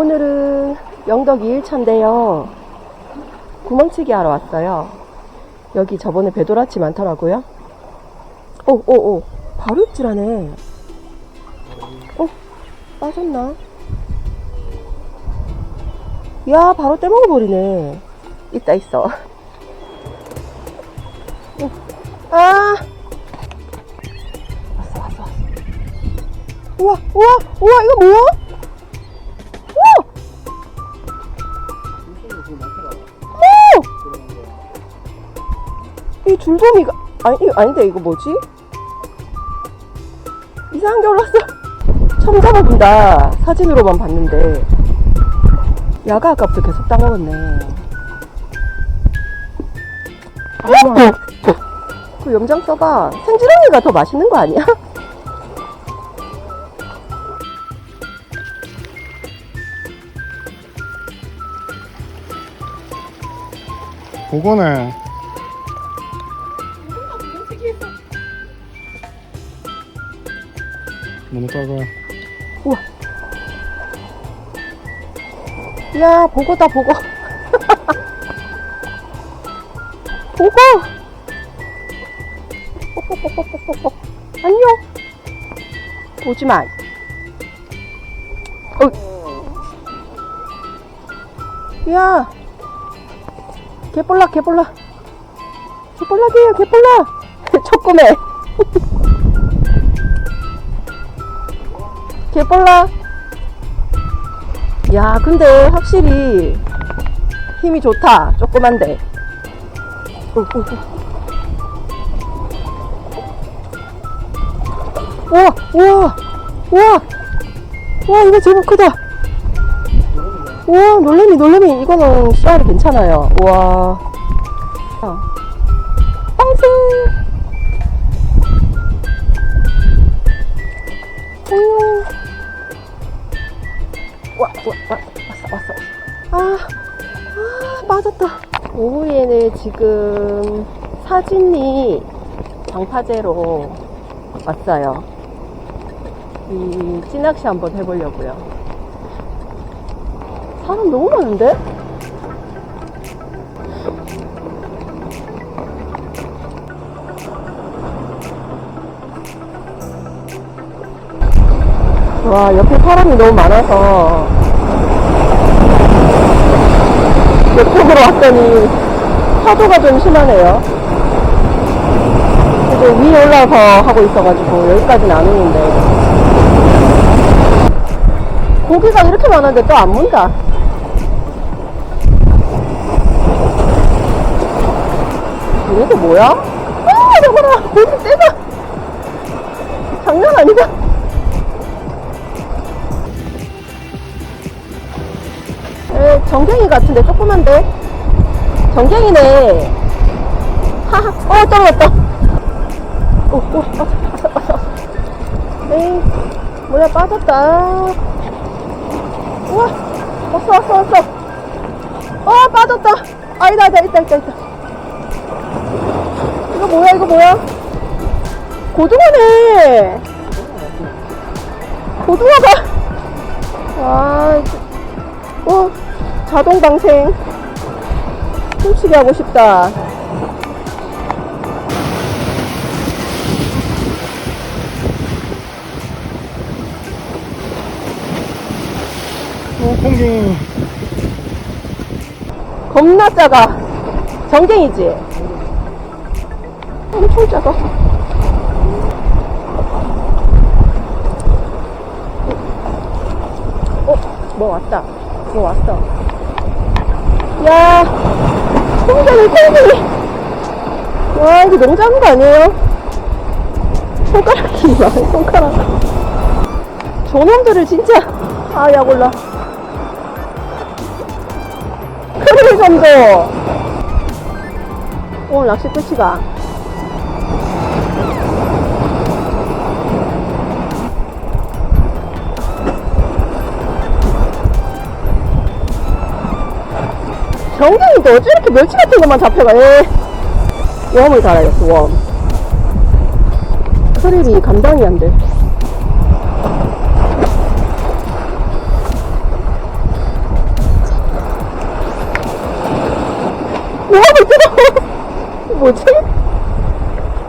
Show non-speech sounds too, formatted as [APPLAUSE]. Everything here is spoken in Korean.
오늘은 영덕 2일차인데요. 구멍치기 하러 왔어요. 여기 저번에 배도라치 많더라고요. 오, 오, 오. 바로 입질하네. 어, 빠졌나? 야, 바로 떼먹어버리네. 있다, 있어. 어, 아! 왔어, 왔어, 왔어. 우와, 우와, 우와, 이거 뭐야? 이 줄도미가, 아니, 아닌데, 이거 뭐지? 이상한 게 올랐어. 처음 잡아본다. 사진으로만 봤는데. 야가 아까부터 계속 따먹었네. 아, 그 염장 써봐. 생지렁이가 더 맛있는 거 아니야? [LAUGHS] 그거네. 너무 작아. 우와. 야, 보고다, 보고. [LAUGHS] 보고! [LAUGHS] 안녕! 보지만. 어. 야! 개볼라, 개볼라. 개볼락이에요, 개볼락! 초꼬매. 개볼라. 야, 근데 확실히 힘이 좋다. 조그만데. 우와, 우와, 우와, 우와, 이거 제법 크다. 우와, 놀래미, 놀래미. 이거는 씨알이 괜찮아요. 우와. 아. 빵생! 음. 와, 와, 와, 왔어, 왔어. 아, 아, 빠졌다. 오후에는 지금 사진이 방파제로 왔어요. 이 찌낚시 한번 해보려고요. 사람 너무 많은데? 와, 옆에 사람이 너무 많아서 옆쪽으로 왔더니 파도가 좀 심하네요. 그래도 위에 올라서 하고 있어가지고 여기까지는 안 오는데 고기가 이렇게 많은데 또 안 문다. 이게 뭐야? 아, 저거라! 고기 떼가! 장난 아니다! 에, 정갱이 같은데 조그만데? 정갱이네. 하하. 어 떨어졌다. 오오 빠졌다 빠졌다 에이 뭐야 빠졌다. 우와. 왔어 왔어 왔어. 어 빠졌다. 아니다 아니다 있다 있다 있다 이거 뭐야 이거 뭐야 고등어네 고등어가 아 어, 자동 방생. 훔치게 하고 싶다. 어, 콩갱이. 겁나 작아. 정갱이지? 엄청 작아. 어, 뭐 왔다. 뭐 왔어. 야, 콩갱이, 콩갱이. 와, 이거 너무 작은 거 아니에요? 손가락이 와, 손가락. 저놈들을 진짜, 아, 약 올라. 크를 좀 더. 오늘 낚시 끝이가. 경경이도 어찌 이렇게 멸치 같은 것만 잡혀가. 예. 웜을 달아야겠어 웜 크립이 감당이 안돼. 웜을 뜯어. 뭐지?